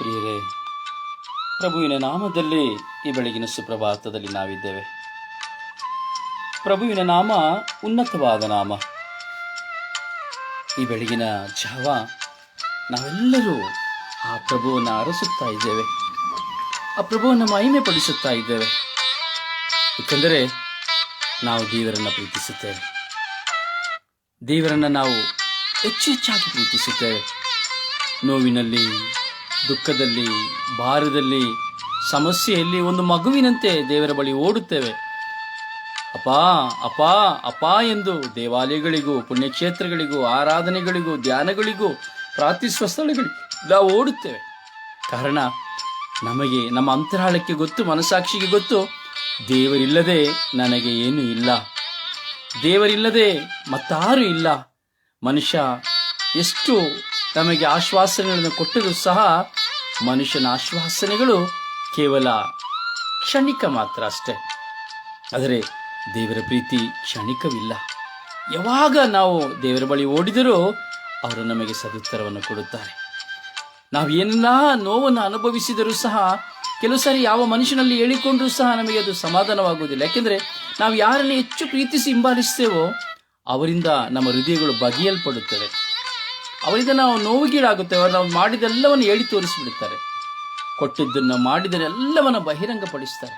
ಪ್ರಿಯರೇ, ಪ್ರಭುವಿನ ನಾಮದಲ್ಲಿ ಈ ಬೆಳಗಿನ ಸುಪ್ರಭಾತದಲ್ಲಿ ನಾವಿದ್ದೇವೆ. ಪ್ರಭುವಿನ ನಾಮ ಉನ್ನತವಾದ ನಾಮ. ಈ ಬೆಳಗಿನ ಜಾವ ನಾವೆಲ್ಲರೂ ಆ ಪ್ರಭುವನ್ನು ಅರಸುತ್ತಾ ಇದ್ದೇವೆ. ಆ ಪ್ರಭುವನ್ನು ಮಹಿಮೆ ಪಡಿಸುತ್ತಾ ಇದ್ದೇವೆ. ಏಕೆಂದರೆ ನಾವು ದೇವರನ್ನು ಪ್ರೀತಿಸುತ್ತೇವೆ. ದೇವರನ್ನು ನಾವು ಹೆಚ್ಚು ಹೆಚ್ಚಾಗಿ ಪ್ರೀತಿಸುತ್ತೇವೆ. ನೋವಿನಲ್ಲಿ ದುಃಖದಲ್ಲಿ, ಭಾರದಲ್ಲಿ, ಸಮಸ್ಯೆಯಲ್ಲಿ ಒಂದು ಮಗುವಿನಂತೆ ದೇವರ ಬಳಿ ಓಡುತ್ತೇವೆ. ಅಪ್ಪ ಅಪ್ಪ ಅಪ್ಪ ಎಂದು ದೇವಾಲಯಗಳಿಗೂ, ಪುಣ್ಯಕ್ಷೇತ್ರಗಳಿಗೂ, ಆರಾಧನೆಗಳಿಗೂ, ಧ್ಯಾನಗಳಿಗೂ, ಪ್ರಾರ್ಥಿಸುವ ಸ್ಥಳಗಳಿಗೆ ನಾವು ಓಡುತ್ತೇವೆ. ಕಾರಣ, ನಮಗೆ ನಮ್ಮ ಅಂತರಾಳಕ್ಕೆ ಗೊತ್ತು ಮನಸಾಕ್ಷಿಗೆ ಗೊತ್ತು, ದೇವರಿಲ್ಲದೆ ನನಗೆ ಏನೂ ಇಲ್ಲ. ದೇವರಿಲ್ಲದೆ ಮತ್ತಾರೂ ಇಲ್ಲ. ಮನುಷ್ಯ ಎಷ್ಟು ನಮಗೆ ಆಶ್ವಾಸನೆಗಳನ್ನು ಕೊಟ್ಟರೂ ಸಹ ಮನುಷ್ಯನ ಆಶ್ವಾಸನೆಗಳು ಕೇವಲ ಕ್ಷಣಿಕ ಮಾತ್ರ ಅಷ್ಟೆ. ಆದರೆ ದೇವರ ಪ್ರೀತಿ ಕ್ಷಣಿಕವಿಲ್ಲ. ಯಾವಾಗ ನಾವು ದೇವರ ಬಳಿ ಓಡಿದರೂ ಅವರು ನಮಗೆ ಸದುತ್ತರವನ್ನು ಕೊಡುತ್ತಾರೆ. ನಾವು ಏನೆಲ್ಲ ನೋವನ್ನು ಅನುಭವಿಸಿದರೂ ಸಹ ಕೆಲವು ಸಾರಿ ಯಾವ ಮನುಷ್ಯನಲ್ಲಿ ಹೇಳಿಕೊಂಡರೂ ಸಹ ನಮಗೆ ಅದು ಸಮಾಧಾನವಾಗುವುದಿಲ್ಲ. ಯಾಕೆಂದರೆ ನಾವು ಯಾರನ್ನು ಹೆಚ್ಚು ಪ್ರೀತಿಸಿ ಹಿಂಬಾಲಿಸ್ತೇವೋ ಅವರಿಂದ ನಮ್ಮ ಹೃದಯಗಳು ಬಗೆಯಲ್ಪಡುತ್ತವೆ. ಅವರಿಂದ ನಾವು ನೋವುಗೀಡಾಗುತ್ತೇವೆ ಅವರು ನಾವು ಮಾಡಿದೆಲ್ಲವನ್ನು ಹೇಳಿ ತೋರಿಸಿಬಿಡುತ್ತಾರೆ. ಕೊಟ್ಟಿದ್ದನ್ನು ಮಾಡಿದನ್ನೆಲ್ಲವನ್ನು ಬಹಿರಂಗಪಡಿಸ್ತಾರೆ.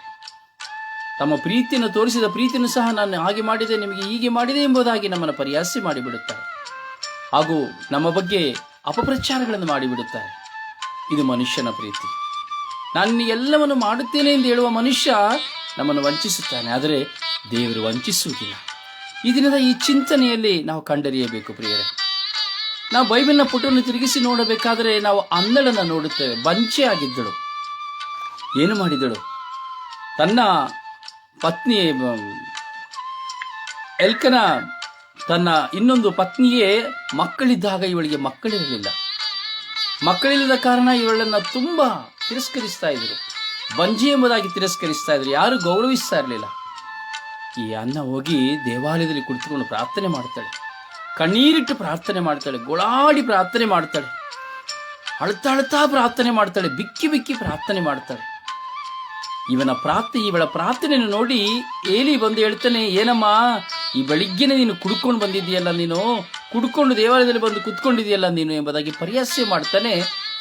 ತಮ್ಮ ಪ್ರೀತಿಯನ್ನು ತೋರಿಸಿದ ಪ್ರೀತಿಯನ್ನು ಸಹ ನಾನು ಹಾಗೆ ಮಾಡಿದೆ, ನಿಮಗೆ ಹೀಗೆ ಮಾಡಿದೆ ಎಂಬುದಾಗಿ ನಮ್ಮನ್ನು ಪರಿಹಾಸ್ಯ ಮಾಡಿಬಿಡುತ್ತಾರೆ. ಹಾಗೂ ನಮ್ಮ ಬಗ್ಗೆ ಅಪಪ್ರಚಾರಗಳನ್ನು ಮಾಡಿಬಿಡುತ್ತಾರೆ. ಇದು ಮನುಷ್ಯನ ಪ್ರೀತಿ. ನಾನು ಎಲ್ಲವನ್ನು ಮಾಡುತ್ತೇನೆ ಎಂದು ಹೇಳುವ ಮನುಷ್ಯ ನಮ್ಮನ್ನು ವಂಚಿಸುತ್ತಾನೆ, ಆದರೆ ದೇವರು ವಂಚಿಸುವುದಿಲ್ಲ. ಈ ದಿನದ ಈ ಚಿಂತನೆಯಲ್ಲಿ ನಾವು ಕಂಡರಿಯಬೇಕು ಪ್ರಿಯರೇ. ನಾವು ಬೈಬಲ್ನ ಪುಟವನ್ನು ತಿರುಗಿಸಿ ನೋಡಬೇಕಾದರೆ ನಾವು ಅನ್ನಡನ ನೋಡುತ್ತೇವೆ. ಬಂಚೆ ಆಗಿದ್ದಳು. ಏನು ಮಾಡಿದಳು? ತನ್ನ ಪತ್ನಿ, ಎಲ್ಕನ ತನ್ನ ಇನ್ನೊಂದು ಪತ್ನಿಯೇ ಮಕ್ಕಳಿದ್ದಾಗ ಇವಳಿಗೆ ಮಕ್ಕಳಿರಲಿಲ್ಲ ಮಕ್ಕಳಿಲ್ಲದ ಕಾರಣ ಇವಳನ್ನು ತುಂಬ ತಿರಸ್ಕರಿಸ್ತಾ ಇದ್ರು. ಬಂಜಿ ಎಂಬುದಾಗಿ ತಿರಸ್ಕರಿಸ್ತಾ ಇದ್ರು. ಯಾರು ಗೌರವಿಸ್ತಾ ಇರಲಿಲ್ಲ. ಈ ಅನ್ನ ಹೋಗಿ ದೇವಾಲಯದಲ್ಲಿ ಕುಳಿತುಕೊಂಡು ಪ್ರಾರ್ಥನೆ ಮಾಡ್ತಾಳೆ. ಕಣ್ಣೀರಿಟ್ಟು ಪ್ರಾರ್ಥನೆ ಮಾಡ್ತಾಳೆ, ಗೋಳಾಡಿ ಪ್ರಾರ್ಥನೆ ಮಾಡ್ತಾಳೆ, ಅಳ್ತಾ ಅಳ್ತಾ ಪ್ರಾರ್ಥನೆ ಮಾಡ್ತಾಳೆ, ಬಿಕ್ಕಿ ಬಿಕ್ಕಿ ಪ್ರಾರ್ಥನೆ ಮಾಡ್ತಾಳೆ. ಇವನ ಪ್ರಾರ್ಥನೆ, ಇವಳ ಪ್ರಾರ್ಥನೆಯನ್ನು ನೋಡಿ ಏಲಿ ಬಂದು ಹೇಳ್ತಾನೆ, ಏನಮ್ಮ, ಈ ಬೆಳಿಗ್ಗೆನೆ ನೀನು ಕುಡ್ಕೊಂಡು ಬಂದಿದ್ದೀಯಲ್ಲ ನೀನು, ಕುಡ್ಕೊಂಡು ದೇವಾಲಯದಲ್ಲಿ ಬಂದು ಕುತ್ಕೊಂಡಿದೆಯಲ್ಲ ನೀನು ಎಂಬುದಾಗಿ ಪರಿಹಾಸ್ಯ ಮಾಡ್ತಾನೆ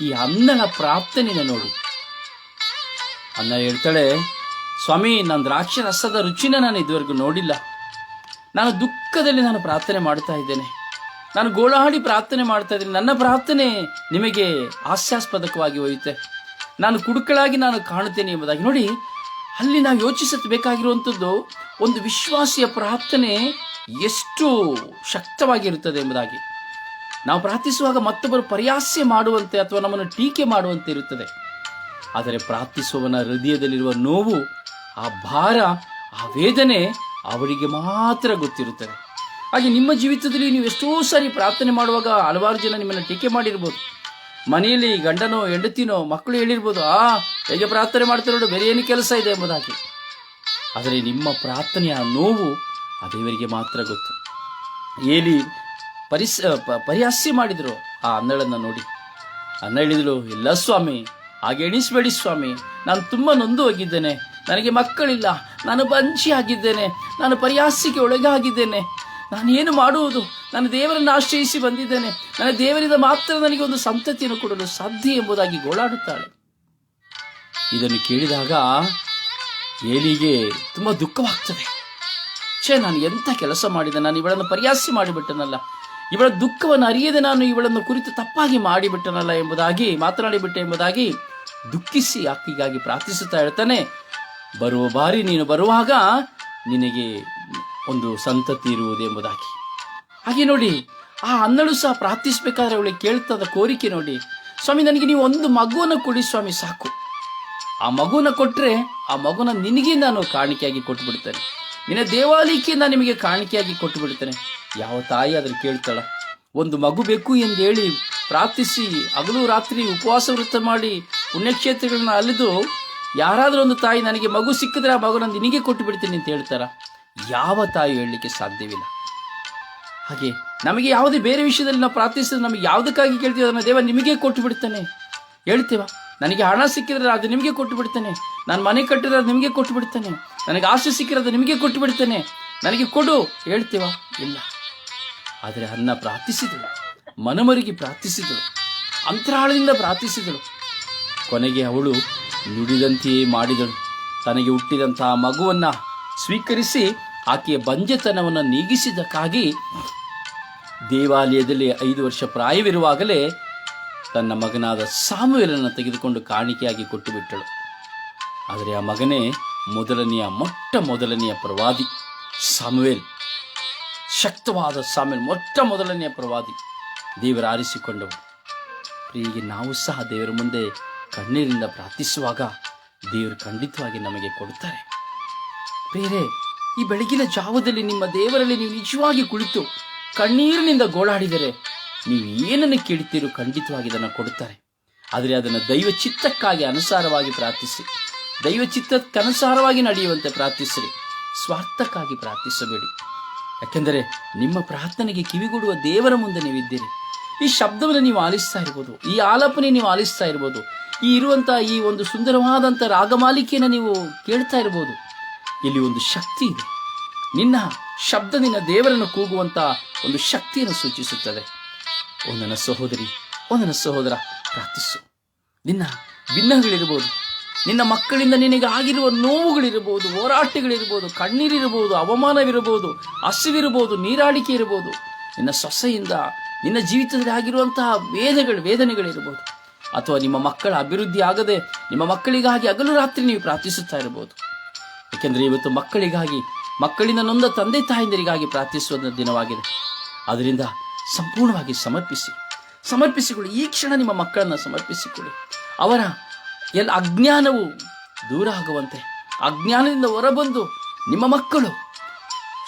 ಈ ಅನ್ನನ ಪ್ರಾರ್ಥನೆಯನ್ನು ನೋಡಿ. ಅನ್ನ ಹೇಳ್ತಾಳೆ, ಸ್ವಾಮಿ, ನಾನು ದ್ರಾಕ್ಷಿ ರಸದ ರುಚಿನ ನಾನು ಇದುವರೆಗೂ ನೋಡಿಲ್ಲ. ನಾನು ದುಃಖದಲ್ಲಿ ನಾನು ಪ್ರಾರ್ಥನೆ ಮಾಡ್ತಾ ಇದ್ದೇನೆ. ನಾನು ಗೋಳಾಡಿ ಪ್ರಾರ್ಥನೆ ಮಾಡ್ತಾ ಇದ್ದೀನಿ. ನನ್ನ ಪ್ರಾರ್ಥನೆ ನಿಮಗೆ ಹಾಸ್ಯಾಸ್ಪದಕವಾಗಿ ಹೋಯುತ್ತೆ ನಾನು ಕುಡುಕಳಾಗಿ ನಾನು ಕಾಣುತ್ತೇನೆ ಎಂಬುದಾಗಿ. ನೋಡಿ, ಅಲ್ಲಿ ನಾವು ಯೋಚಿಸಬೇಕಾಗಿರುವಂಥದ್ದು ಒಂದು ವಿಶ್ವಾಸಿಯ ಪ್ರಾರ್ಥನೆ ಎಷ್ಟು ಶಕ್ತವಾಗಿರುತ್ತದೆ ಎಂಬುದಾಗಿ. ನಾವು ಪ್ರಾರ್ಥಿಸುವಾಗ ಮತ್ತೊಬ್ಬರು ಪರ್ಯಾಸ್ಯ ಮಾಡುವಂತೆ ಅಥವಾ ನಮ್ಮನ್ನು ಟೀಕೆ ಮಾಡುವಂತೆ ಇರುತ್ತದೆ. ಆದರೆ ಪ್ರಾರ್ಥಿಸುವವನ ಹೃದಯದಲ್ಲಿರುವ ನೋವು, ಆ ಭಾರ, ಆ ವೇದನೆ ಅವರಿಗೆ ಮಾತ್ರ ಗೊತ್ತಿರುತ್ತದೆ. ಹಾಗೆ ನಿಮ್ಮ ಜೀವಿತದಲ್ಲಿ ನೀವು ಎಷ್ಟೋ ಸಾರಿ ಪ್ರಾರ್ಥನೆ ಮಾಡುವಾಗ ಹಲವಾರು ಜನ ನಿಮ್ಮನ್ನು ಟೀಕೆ ಮಾಡಿರ್ಬೋದು. ಮನೆಯಲ್ಲಿ ಗಂಡನೋ, ಹೆಂಡತಿನೋ, ಮಕ್ಕಳು ಹೇಳಿರ್ಬೋದು, ಆ, ಹೇಗೆ ಪ್ರಾರ್ಥನೆ ಮಾಡ್ತಾರೆ ನೋಡು, ಬೇರೆ ಏನು ಕೆಲಸ ಇದೆ ಎಂಬುದಾಗಿ ಆದರೆ ನಿಮ್ಮ ಪ್ರಾರ್ಥನೆಯ ನೋವು ಆ ದೇವರಿಗೆ ಮಾತ್ರ ಗೊತ್ತು. ಏಲಿ ಪರಿಸ ಪರಿಹಾಸ್ಯ ಮಾಡಿದರು ಆ ಅನ್ನಳನ್ನು ನೋಡಿ. ಅನ್ನ ಹೇಳಿದಳು ಇಲ್ಲ ಸ್ವಾಮಿ, ಹಾಗೆ ಎಣಿಸಬೇಡಿ ಸ್ವಾಮಿ, ನಾನು ತುಂಬ ನೊಂದು ಹೋಗಿದ್ದೇನೆ. ನನಗೆ ಮಕ್ಕಳಿಲ್ಲ, ನಾನು ಬಂಚಿ ಆಗಿದ್ದೇನೆ ನಾನು ಪರಿಹಾಸ್ಯಕ್ಕೆ ಒಳಗಾಗಿದ್ದೇನೆ. ನಾನು ಏನು ಮಾಡುವುದು? ನಾನು ದೇವರನ್ನು ಆಶ್ರಯಿಸಿ ಬಂದಿದ್ದೇನೆ. ನನ್ನ ದೇವರಿಂದ ಮಾತ್ರ ನನಗೆ ಒಂದು ಸಂತತಿಯನ್ನು ಕೊಡಲು ಸಾಧ್ಯ ಎಂಬುದಾಗಿ ಗೋಳಾಡುತ್ತಾಳೆ. ಇದನ್ನು ಕೇಳಿದಾಗ ಏಲಿಗೆ ತುಂಬ ದುಃಖವಾಗ್ತದೆ. ಛೇ, ನಾನು ಎಂಥ ಕೆಲಸ ಮಾಡಿದೆ? ನಾನು ಇವಳನ್ನು ಪರಿಹಾಸ್ಯ ಮಾಡಿಬಿಟ್ಟನಲ್ಲ. ಇವಳ ದುಃಖವನ್ನು ಅರಿಯದೆ ನಾನು ಇವಳನ್ನು ಕುರಿತು ತಪ್ಪಾಗಿ ಮಾಡಿಬಿಟ್ಟನಲ್ಲ ಎಂಬುದಾಗಿ, ಮಾತನಾಡಿಬಿಟ್ಟೆ ಎಂಬುದಾಗಿ ದುಃಖಿಸಿ ಆಕೆಗಾಗಿ ಪ್ರಾರ್ಥಿಸುತ್ತಾ ಹೇಳ್ತಾನೆ. ಬರುವ ಬಾರಿ ನೀನು ಬರುವಾಗ ನಿನಗೆ ಒಂದು ಸಂತತಿ ಇರುವುದು ಎಂಬುದಾಗಿ. ಹಾಗೆ ನೋಡಿ, ಆ ಅನ್ನಳು ಸಹ ಪ್ರಾರ್ಥಿಸಬೇಕಾದ್ರೆ ಅವಳಿಗೆ ಕೇಳ್ತದ ಕೋರಿಕೆ ನೋಡಿ, ಸ್ವಾಮಿ, ನನಗೆ ನೀವು ಒಂದು ಮಗುವನ್ನು ಕೊಡಿ ಸ್ವಾಮಿ, ಸಾಕು. ಆ ಮಗುನ ಕೊಟ್ಟರೆ ಆ ಮಗುನ ನಿನಗೆ ನಾನು ಕಾಣಿಕೆಯಾಗಿ ಕೊಟ್ಟು ಬಿಡ್ತೇನೆ ನಿನ್ನ ದೇವಾಲಯಕ್ಕೆ ನಾನು ನಿಮಗೆ ಕಾಣಿಕೆಯಾಗಿ ಕೊಟ್ಟು ಬಿಡ್ತೇನೆ ಯಾವ ತಾಯಿ ಅದನ್ನು ಕೇಳ್ತಾಳ, ಒಂದು ಮಗು ಬೇಕು ಎಂದು ಹೇಳಿ ಪ್ರಾರ್ಥಿಸಿ, ಹಗಲು ರಾತ್ರಿ ಉಪವಾಸ ವೃತ್ತ ಮಾಡಿ ಪುಣ್ಯಕ್ಷೇತ್ರಗಳನ್ನ ಅಲಿದು ಯಾರಾದರೂ ಒಂದು ತಾಯಿ ನನಗೆ ಮಗು ಸಿಕ್ಕಿದ್ರೆ ಆ ಮಗುನನ್ನು ನಿನಗೆ ಕೊಟ್ಟು ಬಿಡ್ತೀನಿ ಅಂತ ಹೇಳ್ತಾರ? ಯಾವ ತಾಯಿ ಹೇಳಲಿಕ್ಕೆ ಸಾಧ್ಯವಿಲ್ಲ. ಹಾಗೆ ನಮಗೆ ಯಾವುದೇ ಬೇರೆ ವಿಷಯದಲ್ಲಿ ನಾವು ಪ್ರಾರ್ಥಿಸಿದ್ರೆ ನಮಗೆ ಯಾವುದಕ್ಕಾಗಿ ಕೇಳ್ತೀವಿ ಅದನ್ನು ದೇವ ನಿಮಗೆ ಕೊಟ್ಟು ಬಿಡ್ತಾನೆ. ಹೇಳ್ತೇವ? ನನಗೆ ಹಣ ಸಿಕ್ಕಿದ್ರೆ ಅದು ನಿಮಗೆ ಕೊಟ್ಟು ಬಿಡ್ತಾನೆ. ನಾನು ಮನೆ ಕಟ್ಟಿದ್ರೆ ಅದು ನಿಮಗೆ ಕೊಟ್ಟು ಬಿಡ್ತಾನೆ. ನನಗೆ ಆಸೆ ಸಿಕ್ಕಿರೋದು ನಿಮಗೆ ಕೊಟ್ಟು ಬಿಡ್ತಾನೆ. ನನಗೆ ಕೊಡು, ಹೇಳ್ತೀವ? ಇಲ್ಲ. ಆದರೆ ಅನ್ನ ಪ್ರಾರ್ಥಿಸಿದಳು. ಮನಮರಿಗೆ ಪ್ರಾರ್ಥಿಸಿದಳು. ಅಂತರಾಳದಿಂದ ಪ್ರಾರ್ಥಿಸಿದಳು. ಕೊನೆಗೆ ಅವಳು ನುಡಿದಂತೆಯೇ ಮಾಡಿದಳು. ತನಗೆ ಹುಟ್ಟಿದಂತಹ ಮಗುವನ್ನು ಸ್ವೀಕರಿಸಿ ಆಕೆಯ ಬಂಜೆತನವನ್ನು ನೀಗಿಸಿದಕ್ಕಾಗಿ ದೇವಾಲಯದಲ್ಲಿ ಐದು ವರ್ಷ ಪ್ರಾಯವಿರುವಾಗಲೇ ತನ್ನ ಮಗನಾದ ಸಾಮುವೆಲನ್ನು ತೆಗೆದುಕೊಂಡು ಕಾಣಿಕೆಯಾಗಿ ಕೊಟ್ಟು ಬಿಟ್ಟಳು ಆದರೆ ಆ ಮಗನೇ ಮೊದಲನೆಯ, ಮೊಟ್ಟ ಮೊದಲನೆಯ ಪ್ರವಾದಿ ಸಾಮುವೆಲ್. ಶಕ್ತವಾದ ಸಾಮುವೆಲ್, ಮೊಟ್ಟ ಮೊದಲನೆಯ ಪ್ರವಾದಿ ದೇವರ ಆರಿಸಿಕೊಂಡವು ಹೀಗೆ ನಾವು ಸಹ ದೇವರ ಮುಂದೆ ಕಣ್ಣೀರಿಂದ ಪ್ರಾರ್ಥಿಸುವಾಗ ದೇವರು ಖಂಡಿತವಾಗಿ ನಮಗೆ ಕೊಡುತ್ತಾರೆ. ಬೇರೆ, ಈ ಬೆಳಗಿನ ಜಾವದಲ್ಲಿ ನಿಮ್ಮ ದೇವರಲ್ಲಿ ನೀವು ನಿಜವಾಗಿ ಕುಳಿತು ಕಣ್ಣೀರಿನಿಂದ ಗೋಳಾಡಿದರೆ ನೀವು ಏನನ್ನು ಕೇಳುತ್ತೀರೋ ಖಂಡಿತವಾಗಿ ಇದನ್ನು ಕೊಡುತ್ತಾರೆ. ಆದರೆ ಅದನ್ನು ದೈವ ಚಿತ್ತಕ್ಕಾಗಿ ಅನುಸಾರವಾಗಿ ಪ್ರಾರ್ಥಿಸಿ. ದೈವ ಚಿತ್ತಕ್ಕನುಸಾರವಾಗಿ ನಡೆಯುವಂತೆ ಪ್ರಾರ್ಥಿಸಿರಿ. ಸ್ವಾರ್ಥಕ್ಕಾಗಿ ಪ್ರಾರ್ಥಿಸಬೇಡಿ. ಯಾಕೆಂದರೆ ನಿಮ್ಮ ಪ್ರಾರ್ಥನೆಗೆ ಕಿವಿಗೊಡುವ ದೇವರ ಮುಂದೆ ನೀವಿದ್ದೀರಿ. ಈ ಶಬ್ದವನ್ನು ನೀವು ಆಲಿಸ್ತಾ ಇರ್ಬೋದು. ಈ ಆಲಾಪನೆ ನೀವು ಆಲಿಸ್ತಾ ಇರ್ಬೋದು. ಈ ಇರುವಂತಹ ಈ ಒಂದು ಸುಂದರವಾದಂಥ ರಾಗಮಾಲಿಕೆಯನ್ನು ನೀವು ಕೇಳ್ತಾ ಇರ್ಬೋದು. ಇಲ್ಲಿ ಒಂದು ಶಕ್ತಿ ಇದೆ. ನಿನ್ನ ಶಬ್ದ ನಿನ್ನ ದೇವರನ್ನು ಕೂಗುವಂತ ಒಂದು ಶಕ್ತಿಯನ್ನು ಸೂಚಿಸುತ್ತದೆ. ಒಂದನ ಸಹೋದರಿ ಒಂದನ ನನ್ನ ಸಹೋದರ, ಪ್ರಾರ್ಥಿಸು. ನಿನ್ನ ಭಿನ್ನಗಳಿರ್ಬೋದು ನಿನ್ನ ಮಕ್ಕಳಿಂದ ನಿನಗೆ ಆಗಿರುವ ನೋವುಗಳಿರ್ಬೋದು, ಹೋರಾಟಗಳಿರ್ಬೋದು, ಕಣ್ಣೀರಿರ್ಬೋದು ಅವಮಾನವಿರಬಹುದು ಹಸಿವಿರ್ಬೋದು, ನೀರಾಡಿಕೆ ಇರಬಹುದು ನಿನ್ನ ಸೊಸೆಯಿಂದ, ನಿನ್ನ ಜೀವಿತದಲ್ಲಿ ಆಗಿರುವಂತಹ ವೇದಗಳು, ವೇದನೆಗಳಿರ್ಬೋದು. ಅಥವಾ ನಿಮ್ಮ ಮಕ್ಕಳ ಅಭಿವೃದ್ಧಿ ಆಗದೆ ನಿಮ್ಮ ಮಕ್ಕಳಿಗಾಗಿ ಹಗಲು ರಾತ್ರಿ ನೀವು ಪ್ರಾರ್ಥಿಸುತ್ತಾ ಇರಬಹುದು. ಏಕೆಂದರೆ ಇವತ್ತು ಮಕ್ಕಳಿಗಾಗಿ, ಮಕ್ಕಳಿಂದ ನೊಂದ ತಂದೆ ತಾಯಂದಿರಿಗಾಗಿ ಪ್ರಾರ್ಥಿಸುವ ದಿನವಾಗಿದೆ. ಅದರಿಂದ ಸಂಪೂರ್ಣವಾಗಿ ಸಮರ್ಪಿಸಿ, ಸಮರ್ಪಿಸಿಕೊಳ್ಳಿ. ಈ ಕ್ಷಣ ನಿಮ್ಮ ಮಕ್ಕಳನ್ನು ಸಮರ್ಪಿಸಿಕೊಳ್ಳಿ. ಅವರ ಎಲ್ಲ ಅಜ್ಞಾನವು ದೂರ ಆಗುವಂತೆ, ಅಜ್ಞಾನದಿಂದ ಹೊರಬಂದು ನಿಮ್ಮ ಮಕ್ಕಳು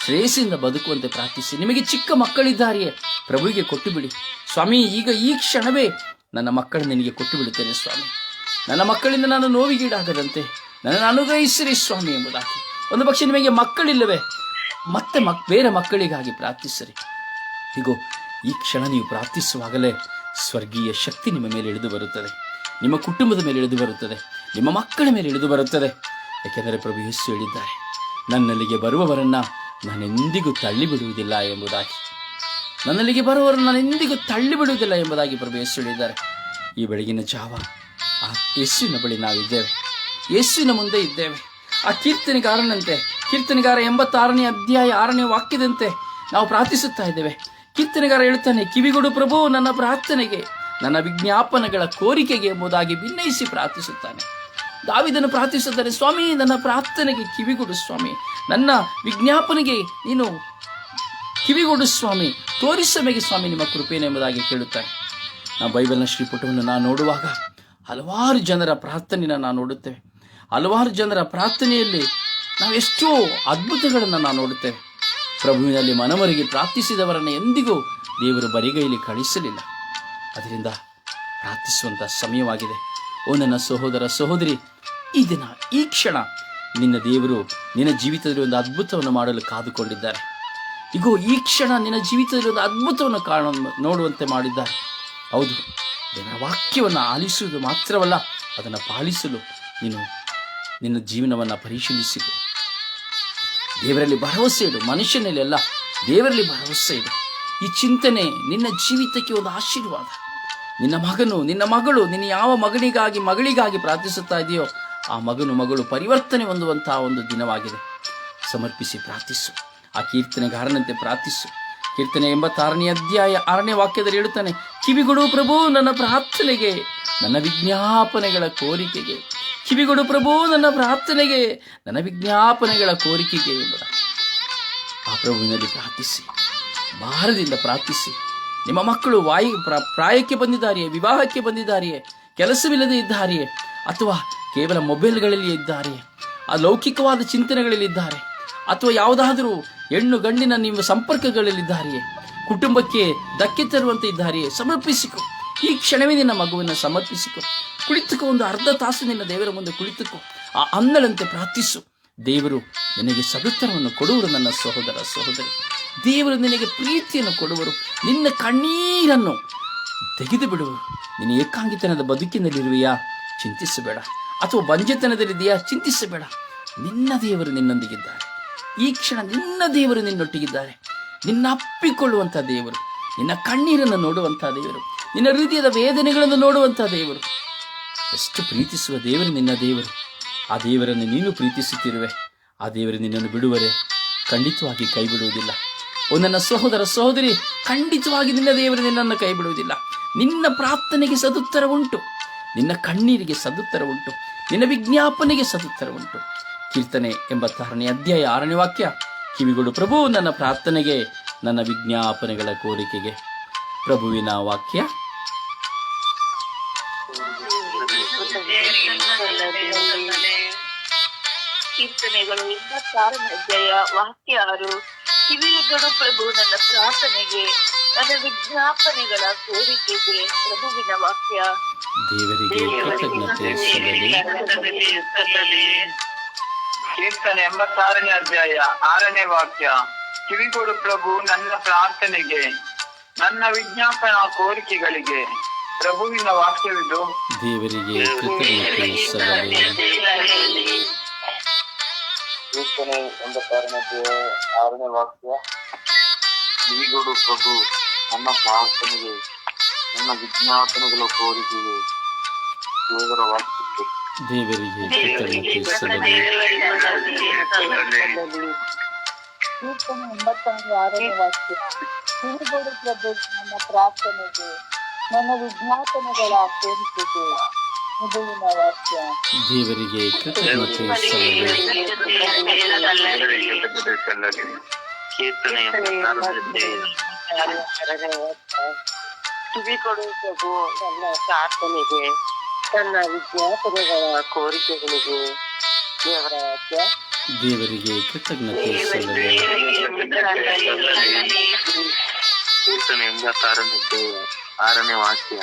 ಶ್ರೇಯಸ್ಸಿಂದ ಬದುಕುವಂತೆ ಪ್ರಾರ್ಥಿಸಿ. ನಿಮಗೆ ಚಿಕ್ಕ ಮಕ್ಕಳಿದ್ದಾರೆಯೇ ಪ್ರಭುವಿಗೆ ಕೊಟ್ಟು ಬಿಡಿ ಸ್ವಾಮಿ, ಈಗ ಈ ಕ್ಷಣವೇ ನನ್ನ ಮಕ್ಕಳನ್ನು ನಿನಗೆ ಕೊಟ್ಟು ಬಿಡುತ್ತೇನೆ ಸ್ವಾಮಿ. ನನ್ನ ಮಕ್ಕಳಿಂದ ನಾನು ನೋವಿಗೀಡಾಗದಂತೆ ನನ್ನನ್ನು ಅನುಗ್ರಹಿಸಿರಿ ಸ್ವಾಮಿ ಎಂಬುದಾಗಿ. ಒಂದು ಪಕ್ಷ ನಿಮಗೆ ಮಕ್ಕಳಿಲ್ಲವೇ? ಮತ್ತೆ ಮಕ್, ಬೇರೆ ಮಕ್ಕಳಿಗಾಗಿ ಪ್ರಾರ್ಥಿಸಿರಿ. ಹೀಗೋ ಈ ಕ್ಷಣ ನೀವು ಪ್ರಾರ್ಥಿಸುವಾಗಲೇ ಸ್ವರ್ಗೀಯ ಶಕ್ತಿ ನಿಮ್ಮ ಮೇಲೆ ಇಳಿದು ಬರುತ್ತದೆ. ನಿಮ್ಮ ಕುಟುಂಬದ ಮೇಲೆ ಇಳಿದು ಬರುತ್ತದೆ. ನಿಮ್ಮ ಮಕ್ಕಳ ಮೇಲೆ ಇಳಿದು ಬರುತ್ತದೆ. ಏಕೆಂದರೆ ಪ್ರಭು ಯೇಸು ಹೇಳಿದ್ದಾರೆ ನನ್ನಲ್ಲಿಗೆ ಬರುವವರನ್ನ ನಾನೆಂದಿಗೂ ತಳ್ಳಿಬಿಡುವುದಿಲ್ಲ ಎಂಬುದಾಗಿ. ನನ್ನಲ್ಲಿಗೆ ಬರುವವರನ್ನು ನಾನು ಎಂದಿಗೂ ತಳ್ಳಿ ಬಿಡುವುದಿಲ್ಲ ಎಂಬುದಾಗಿ ಪ್ರಭು ಯೇಸು ಹೇಳಿದ್ದಾರೆ. ಈ ಬೆಳಗಿನ ಜಾವ, ಆ ಯೇಸುವಿನ ಬಳಿ ನಾವಿದ್ದೇವೆ ಮುಂದೆ ಇದ್ದೇವೆ. ಆ ಕೀರ್ತನೆಗಾರನಂತೆ, ಕೀರ್ತನೆಗಾರ ಎಂಬತ್ತಾರನೇ ಅಧ್ಯಾಯ ಆರನೇ ವಾಕ್ಯದಂತೆ ನಾವು ಪ್ರಾರ್ಥಿಸುತ್ತಾ ಇದ್ದೇವೆ. ಕೀರ್ತನೆಗಾರ ಹೇಳ್ತಾನೆ ಕಿವಿಗೊಡು ಪ್ರಭು ನನ್ನ ಪ್ರಾರ್ಥನೆಗೆ, ನನ್ನ ವಿಜ್ಞಾಪನೆಗಳ ಕೋರಿಕೆಗೆ ಎಂಬುದಾಗಿ ಭಿನ್ನಯಿಸಿ ಪ್ರಾರ್ಥಿಸುತ್ತಾನೆ. ದಾವಿದನ್ನು ಪ್ರಾರ್ಥಿಸುತ್ತಾನೆ, ಸ್ವಾಮಿ, ನನ್ನ ಪ್ರಾರ್ಥನೆಗೆ ಕಿವಿಗೊಡು ಸ್ವಾಮಿ, ನನ್ನ ವಿಜ್ಞಾಪನೆಗೆ ನೀನು ಕಿವಿಗೊಡು ಸ್ವಾಮಿ ತೋರಿಸಬೇಕೆ ಸ್ವಾಮಿ ನಿಮ್ಮ ಕೃಪೇನೆ ಎಂಬುದಾಗಿ ಕೇಳುತ್ತಾರೆ. ನಾವು ಬೈಬಲ್ನ ಶ್ರೀಪುಟವನ್ನು ನಾನು ನೋಡುವಾಗ ಹಲವಾರು ಜನರ ಪ್ರಾರ್ಥನೆಯನ್ನು ನಾವು ನೋಡುತ್ತೇವೆ. ಹಲವಾರು ಜನರ ಪ್ರಾರ್ಥನೆಯಲ್ಲಿ ನಾವು ಎಷ್ಟೋ ಅದ್ಭುತಗಳನ್ನು ನಾವು ನೋಡುತ್ತೇವೆ. ಪ್ರಭುವಿನಲ್ಲಿ ಮನಮರಿಗೆ ಪ್ರಾರ್ಥಿಸಿದವರನ್ನು ಎಂದಿಗೂ ದೇವರು ಬರಿಗೈಲಿ ಕಳಿಸಲಿಲ್ಲ. ಅದರಿಂದ ಪ್ರಾರ್ಥಿಸುವಂಥ ಸಮಯವಾಗಿದೆ. ಓ ನನ್ನ ಸಹೋದರ ಸಹೋದರಿ, ಈ ದಿನ, ಈ ಕ್ಷಣ ನಿನ್ನ ದೇವರು ನಿನ್ನ ಜೀವಿತದಲ್ಲಿ ಒಂದು ಅದ್ಭುತವನ್ನು ಮಾಡಲು ಕಾದುಕೊಂಡಿದ್ದಾರೆ. ಇಗೋ, ಈ ಕ್ಷಣ ನಿನ್ನ ಜೀವಿತದಲ್ಲಿ ಅದ್ಭುತವನ್ನು ಕಾಣ ನೋಡುವಂತೆ ಮಾಡಿದ್ದಾರೆ. ಹೌದು, ನನ್ನ ವಾಕ್ಯವನ್ನು ಆಲಿಸುವುದು ಮಾತ್ರವಲ್ಲ, ಅದನ್ನು ಪಾಲಿಸಲು ನೀನು ನಿನ್ನ ಜೀವನವನ್ನು ಪರಿಶೀಲಿಸಿಕೊ. ದೇವರಲ್ಲಿ ಭರವಸೆ ಇಡು ಮನುಷ್ಯನಲ್ಲಿ ಅಲ್ಲ ದೇವರಲ್ಲಿ ಭರವಸೆ ಇಡು. ಈ ಚಿಂತನೆ ನಿನ್ನ ಜೀವಿತಕ್ಕೆ ಒಂದು ಆಶೀರ್ವಾದ. ನಿನ್ನ ಮಗನು, ನಿನ್ನ ಮಗಳು ನಿನ್ನ ಯಾವ ಮಗನಿಗಾಗಿ, ಮಗಳಿಗಾಗಿ ಪ್ರಾರ್ಥಿಸುತ್ತಾ ಇದೆಯೋ, ಆ ಮಗನು ಮಗಳು ಪರಿವರ್ತನೆ ಹೊಂದುವಂತಹ ಒಂದು ದಿನವಾಗಿದೆ. ಸಮರ್ಪಿಸಿ ಪ್ರಾರ್ಥಿಸು. ಆ ಕೀರ್ತನೆಗಾರನಂತೆ ಪ್ರಾರ್ಥಿಸು. ಕೀರ್ತನೆ ಎಂಬತ್ತಾರನೇ ಅಧ್ಯಾಯ ಆರನೇ ವಾಕ್ಯದಲ್ಲಿ ಹೇಳುತ್ತಾನೆ, ಕಿವಿಗೊಡು ಪ್ರಭು ನನ್ನ ಪ್ರಾರ್ಥನೆಗೆ, ನನ್ನ ವಿಜ್ಞಾಪನೆಗಳ ಕೋರಿಕೆಗೆ, ಕಿವಿಗೊಡು ಪ್ರಭು ನನ್ನ ಪ್ರಾರ್ಥನೆಗೆ, ನನ್ನ ವಿಜ್ಞಾಪನೆಗಳ ಕೋರಿಕೆಗೆ ಎಂಬ ಆ ಪ್ರಭುವಿನಲ್ಲಿ ಪ್ರಾರ್ಥಿಸಿ, ಭಾರದಿಂದ ಪ್ರಾರ್ಥಿಸಿ. ನಿಮ್ಮ ಮಕ್ಕಳು ವಾಯು ಪ್ರಾಯಕ್ಕೆ ಬಂದಿದ್ದಾರೆಯೇ, ವಿವಾಹಕ್ಕೆ ಬಂದಿದ್ದಾರೆಯೇ, ಕೆಲಸವಿಲ್ಲದೆ ಇದ್ದಾರೆಯೇ, ಅಥವಾ ಕೇವಲ ಮೊಬೈಲ್ಗಳಲ್ಲಿ ಇದ್ದಾರೆಯೇ ಆ ಲೌಕಿಕವಾದ ಚಿಂತನೆಗಳಲ್ಲಿ ಇದ್ದಾರೆ, ಅಥವಾ ಯಾವುದಾದರೂ ಹೆಣ್ಣು ಗಂಡಿನ ನಿಮ್ಮ ಸಂಪರ್ಕಗಳಲ್ಲಿದ್ದಾರೆಯೇ? ಕುಟುಂಬಕ್ಕೆ ಧಕ್ಕೆ ತರುವಂತೆ ಇದ್ದಾರೆಯೇ? ಸಮರ್ಪಿಸಿಕೊ. ಈ ಕ್ಷಣವೇ ನಿನ್ನ ಮಗುವನ್ನು ಸಮರ್ಪಿಸಿಕೊ. ಕುಳಿತುಕೋ, ಒಂದು ಅರ್ಧ ತಾಸು ನಿನ್ನ ದೇವರ ಮುಂದೆ ಕುಳಿತುಕೋ. ಆ ಅನ್ನಳಂತೆ ಪ್ರಾರ್ಥಿಸು. ದೇವರು ನಿನಗೆ ಸದುತ್ತರವನ್ನು ಕೊಡುವರು, ನನ್ನ ಸಹೋದರ ಸಹೋದರಿ. ದೇವರು ನಿನಗೆ ಪ್ರೀತಿಯನ್ನು ಕೊಡುವರು. ನಿನ್ನ ಕಣ್ಣೀರನ್ನು ತೆಗೆದು ಬಿಡುವರು ನಿನ್ನ ಏಕಾಂಗಿತನದ ಬದುಕಿನಲ್ಲಿರುವೆಯಾ? ಚಿಂತಿಸಬೇಡ. ಅಥವಾ ಬಂಜೆತನದಲ್ಲಿದೆಯಾ ಚಿಂತಿಸಬೇಡ. ನಿನ್ನ ದೇವರು ನಿನ್ನೊಂದಿಗಿದ್ದಾರೆ. ಈ ಕ್ಷಣ ನಿನ್ನ ದೇವರು ನಿನ್ನೊಟ್ಟಿಗಿದ್ದಾರೆ. ನಿನ್ನ ಅಪ್ಪಿಕೊಳ್ಳುವಂಥ ದೇವರು, ನಿನ್ನ ಕಣ್ಣೀರನ್ನು ನೋಡುವಂಥ ದೇವರು, ನಿನ್ನ ಹೃದಯದ ವೇದನೆಗಳನ್ನು ನೋಡುವಂಥ ದೇವರು. ಎಷ್ಟು ಪ್ರೀತಿಸುವ ದೇವರು ನಿನ್ನ ದೇವರು. ಆ ದೇವರನ್ನು ನೀನು ಪ್ರೀತಿಸುತ್ತಿರುವೆ. ಆ ದೇವರು ನಿನ್ನನ್ನು ಬಿಡುವರೆ ಖಂಡಿತವಾಗಿ ಕೈ ಬಿಡುವುದಿಲ್ಲ ಓ ನನ್ನ ಸಹೋದರ ಸಹೋದರಿ, ಖಂಡಿತವಾಗಿ ನಿನ್ನ ದೇವರು ನಿನ್ನನ್ನು ಕೈ ಬಿಡುವುದಿಲ್ಲ ನಿನ್ನ ಪ್ರಾರ್ಥನೆಗೆ ಸದುತ್ತರ ಉಂಟು ನಿನ್ನ ಕಣ್ಣೀರಿಗೆ ಸದುತ್ತರ ಉಂಟು ನಿನ್ನ ವಿಜ್ಞಾಪನೆಗೆ ಸದುತ್ತರ ಉಂಟು ಕೀರ್ತನೆ ಎಂಬತ್ತಾರನೇ ಅಧ್ಯಾಯ ಆರನೇ ವಾಕ್ಯ. ಕಿವಿಗಳು ಪ್ರಭು ನನ್ನ ಪ್ರಾರ್ಥನೆಗೆ ನನ್ನ ವಿಜ್ಞಾಪನೆಗಳ ಕೋರಿಕೆಗೆ. ಪ್ರಭುವಿನ ವಾಕ್ಯ. ಕೀರ್ತನೆಗಳು ಎಂಬತ್ತಾರನೇ ಅಧ್ಯಾಯ ವಾಕ್ಯ ಆರು. ಕಿವಿಗಳು ಪ್ರಭು ನನ್ನ ಪ್ರಾರ್ಥನೆಗೆ ನನ್ನ ವಿಜ್ಞಾಪನೆಗಳ ಕೋರಿಕೆಗೆ ಪ್ರಭುವಿನ ವಾಕ್ಯ. ದೇವರಿಗೆ ಕೃತಜ್ಞತೆ ಸಲ್ಲಲಿ. ಕೀರ್ತನೆ ಎಂಬತ್ತಾರನೇ ಅಧ್ಯಾಯ ಆರನೇ ವಾಕ್ಯ. ಕಿವಿಗೊಡು ಪ್ರಭು ನನ್ನ ಪ್ರಾರ್ಥನೆಗೆ ನನ್ನ ವಿಜ್ಞಾಪನಾ ಕೋರಿಕೆಗಳಿಗೆ. ಪ್ರಭುವಿನ ವಾಕ್ಯವಿದು ದೇವರಿಗೆ ಕೀರ್ತನೆ ಎಂಬತ್ತಾರನೇ ಅಧ್ಯಾಯ ಆರನೇ ವಾಕ್ಯ. ಕಿವಿಗೊಡು ಪ್ರಭು ನನ್ನ ಪ್ರಾರ್ಥನೆಗೆ ನನ್ನ ವಿಜ್ಞಾಪನೆಗಳ ಕೋರಿಕೆಗೆ ದೇವರ ವಾಕ್ಯಕ್ಕೆ ದೇವರಿಗೆ ಕೃತಜ್ಞತೆ ಸಲ್ಲಲಿ ಕೀರ್ತನೆ ಎಂಬತ್ತಾರು ಆರನೇ ವಾಕ್ಯ ಕಿವಿಗೊಡು ಪ್ರಭು ನನ್ನ ಪ್ರಾರ್ಥನೆಗೆ ನನ್ನ ವಿಜ್ಞಾಪನೆಗಳ ಕೋರಿಕೆಗೆ ಪ್ರಭುವಿನ ವಾಕ್ಯ ದೇವರಿಗೆ ಕೃತಜ್ಞತೆ ಸಲ್ಲಲಿ ಕೀರ್ತನೆ ಎಂಬತ್ತಾರನೇ ಅಧ್ಯಾಯ ಕಿವಿಗೊಡು ಪ್ರಭು ನನ್ನ ಪ್ರಾರ್ಥನೆಗೆ ನನ್ನ ವಿಜ್ಞಾಪನೆಗಳ ಕೋರಿಕೆಗಳಿಗೆ ದೇವರ ವಾಕ್ಯ ದೇವರಿಗೆ ಕೃತಜ್ಞತೆ ಕೀರ್ತನೆ ಆರನೇ ವಾಕ್ಯ.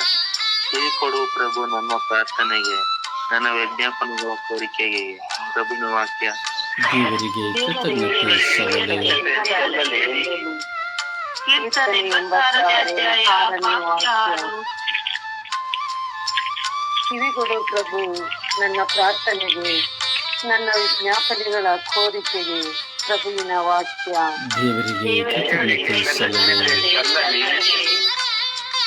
ಕಿವಿ ಕೊಡು ಪ್ರಭು ನನ್ನ ಪ್ರಾರ್ಥನೆಗೆ ನನ್ನ ವಿಜ್ಞಾಪನೆಗಳ ಕೋರಿಕೆಗೆ. ಪ್ರಭುನ ವಾಕ್ಯ. ದೇವರಿಗೆ ಕೃತಜ್ಞತೆ ಕೀರ್ತನೆ ಎಂಬತ್ತಾರನೇ ಅಧ್ಯಾಯ ವಾಕ್ಯ. ಕಿವಿಗೊಡು ಪ್ರಭು ನನ್ನ ಪ್ರಾರ್ಥನೆಗೆ ನನ್ನ ವಿಜ್ಞಾಪನೆಗಳ ಕೋರಿಕೆಗೆ ಪ್ರಭುವಿನ ವಾಕ್ಯ.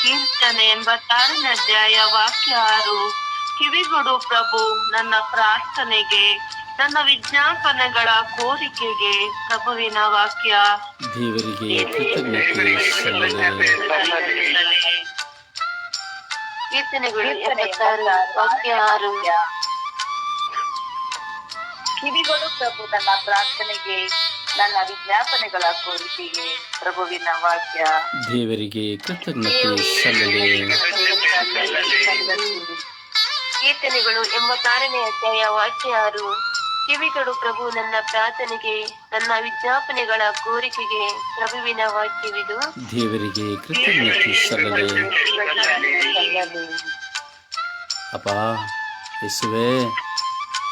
ಕೀರ್ತನೆ ಎಂಬತ್ತಾರನೇ ಅಧ್ಯಾಯ ವಾಕ್ಯ ಆರು. ಕಿವಿಗೊಡು ಪ್ರಭು ನನ್ನ ಪ್ರಾರ್ಥನೆಗೆ ನನ್ನ ವಿಜ್ಞಾಪನೆಗಳ ಕೋರಿಕೆಗೆ ಪ್ರಭುವಿನ ವಾಕ್ಯ. ದೇವರಿಗೆ ಕೃತಜ್ಞತೆ ಸಲ್ಲಲಿ ಕೀರ್ತನೆಗಳು ಎಂಬತ್ತಾರು ವಾಕ್ಯ. ಆರು ಕಿವಿಗಳು ಪ್ರಭು ನನ್ನ ಪ್ರಾರ್ಥನೆಗೆ ನನ್ನ ವಿಜ್ಞಾಪನೆಗಳ ಕೋರಿಕೆಗೆ ಪ್ರಭುವಿನ ವಾಕ್ಯ. ದೇವರಿಗೆ ಕೃತಜ್ಞತೆ ಸಲ್ಲಲಿ. ಕೀರ್ತನೆಗಳು ಎಂಬತ್ತಾರನೇ ಅಧ್ಯಾಯ ವಾಕ್ಯ ಆರು ಕಿವಿಗಳು ಪ್ರಭು ನನ್ನ ಪ್ರಾರ್ಥನೆಗೆ, ನನ್ನ ವಿಜ್ಞಾಪನೆಗಳ ಕೋರಿಕೆಗೆ ಪ್ರಭುವಿನ ವಾಕ್ಯವಿದು. ದೇವರಿಗೆ ಕೃತಜ್ಞತೆ ಅಪ್ಪ, ಯೇಸುವೆ,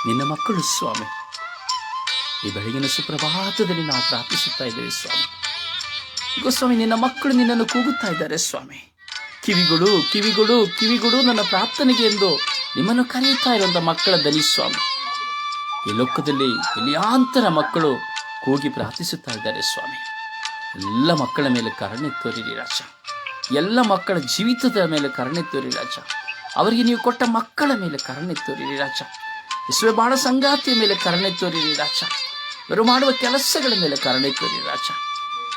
ನಿನ್ನ ಮಕ್ಕಳು ಸ್ವಾಮಿ, ಈ ಬೆಳಗಿನ ಸುಪ್ರಭಾತದಲ್ಲಿ ನಾವು ಪ್ರಾರ್ಥಿಸುತ್ತಾ ಇದ್ದೇವೆ ಸ್ವಾಮಿ. ಈಗ ಸ್ವಾಮಿ ನಿನ್ನ ಮಕ್ಕಳು ನಿನ್ನನ್ನು ಕೂಗುತ್ತಾ ಇದ್ದಾರೆ ಸ್ವಾಮಿ. ಕಿವಿಗಳು ಕಿವಿಗಳು ಕಿವಿಗಳು ನನ್ನ ಪ್ರಾರ್ಥನೆಗೆ ಎಂದು ನಿಮ್ಮನ್ನು ಕರೆಯುತ್ತಾ ಇರುವಂಥ ಮಕ್ಕಳ ದನಿ ಸ್ವಾಮಿ. ಈ ಲೋಕದಲ್ಲಿ ಎಲ್ಲಿಯಾಂತರ ಮಕ್ಕಳು ಕೂಗಿ ಪ್ರಾರ್ಥಿಸುತ್ತಾ ಇದ್ದಾರೆ ಸ್ವಾಮಿ. ಎಲ್ಲ ಮಕ್ಕಳ ಮೇಲೆ ಕರುಣೆ ತೋರಿರಿ ರಾಜ. ಎಲ್ಲ ಮಕ್ಕಳ ಜೀವಿತದ ಮೇಲೆ ಕರುಣೆ ತೋರಿ ರಾಜ. ಅವರಿಗೆ ನೀವು ಕೊಟ್ಟ ಮಕ್ಕಳ ಮೇಲೆ ಕರುಣೆ ತೋರಿರಿ ರಾಜ. ಇಸುವೆ ಬಾಳ ಸಂಗಾತಿಯ ಮೇಲೆ ಕರುಣೆ ತೋರಿರಿ ರಾಜ. ಇವರು ಮಾಡುವ ಕೆಲಸಗಳ ಮೇಲೆ ಕರುಣೆ ತೋರಿ ರಾಜ.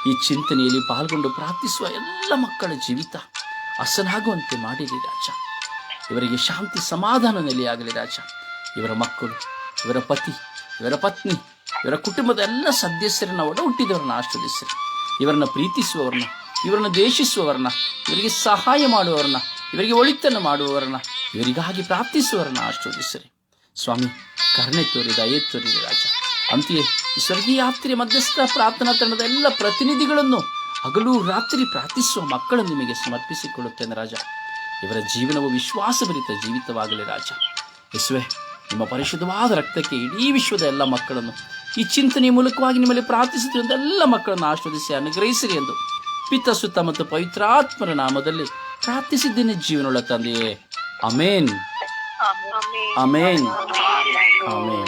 ಈ ಚಿಂತನೆಯಲ್ಲಿ ಪಾಲ್ಗೊಂಡು ಪ್ರಾರ್ಥಿಸುವ ಎಲ್ಲ ಮಕ್ಕಳ ಜೀವಿತ ಹಸನಾಗುವಂತೆ ಮಾಡಿರಿ ರಾಜ. ಇವರಿಗೆ ಶಾಂತಿ ಸಮಾಧಾನ ನೆಲೆಯಾಗಲಿ ರಾಜ. ಇವರ ಮಕ್ಕಳು ಇವರ ಪತಿ, ಇವರ ಪತ್ನಿ, ಇವರ ಕುಟುಂಬದ ಎಲ್ಲ ಸದಸ್ಯರನ್ನ ಒಡ ಹುಟ್ಟಿದವರನ್ನ ಆಶ್ರದಿಸಿರಿ ಇವರನ್ನ ಪ್ರೀತಿಸುವವರನ್ನ, ಇವರನ್ನು ದ್ವೇಷಿಸುವವರನ್ನ, ಇವರಿಗೆ ಸಹಾಯ ಮಾಡುವವರನ್ನ, ಇವರಿಗೆ ಒಳಿತನ್ನು ಮಾಡುವವರನ್ನ, ಇವರಿಗಾಗಿ ಪ್ರಾರ್ಥಿಸುವವರನ್ನ ಆಶ್ರದಿಸಿರಿ ಸ್ವಾಮಿ, ಕರುಣೆ ತೋರಿ ದಯೆ ತೋರಿ ರಾಜ. ಅಂತೆಯೇ ಈ ಸ್ವರ್ಗೀಯ ಯಾತ್ರೆ ಮಧ್ಯಸ್ಥ ಪ್ರಾರ್ಥನಾ ತಂಡದ ಎಲ್ಲ ಪ್ರತಿನಿಧಿಗಳನ್ನು ಹಗಲು ರಾತ್ರಿ ಪ್ರಾರ್ಥಿಸುವ ಮಕ್ಕಳನ್ನು ನಿಮಗೆ ಸಮರ್ಪಿಸಿಕೊಳ್ಳುತ್ತೇನೆ ರಾಜ. ಇವರ ಜೀವನವು ವಿಶ್ವಾಸಭರಿತ ಜೀವಿತವಾಗಲಿ ರಾಜ. ಯೇಸುವೆ ನಿಮ್ಮ ಪರಿಶುದ್ಧವಾದ ರಕ್ತಕ್ಕೆ ಇಡೀ ವಿಶ್ವದ ಎಲ್ಲ ಮಕ್ಕಳನ್ನು ಈ ಚಿಂತನೆಯ ಮೂಲಕವಾಗಿ ನಿಮ್ಮಲ್ಲಿ ಪ್ರಾರ್ಥಿಸುತ್ತಿರುವಂಥ ಎಲ್ಲ ಮಕ್ಕಳನ್ನು ಆಶ್ರದಿಸಿ ಅನುಗ್ರಹಿಸಿರಿ ಎಂದು ಪಿತ, ಸುತ್ತ ಮತ್ತು ಪವಿತ್ರಾತ್ಮರ ನಾಮದಲ್ಲಿ ಪ್ರಾರ್ಥಿಸಿದ್ದೇನೆ ಜೀವನೊಳ ತಂದೆಯೇ. Amen amen amen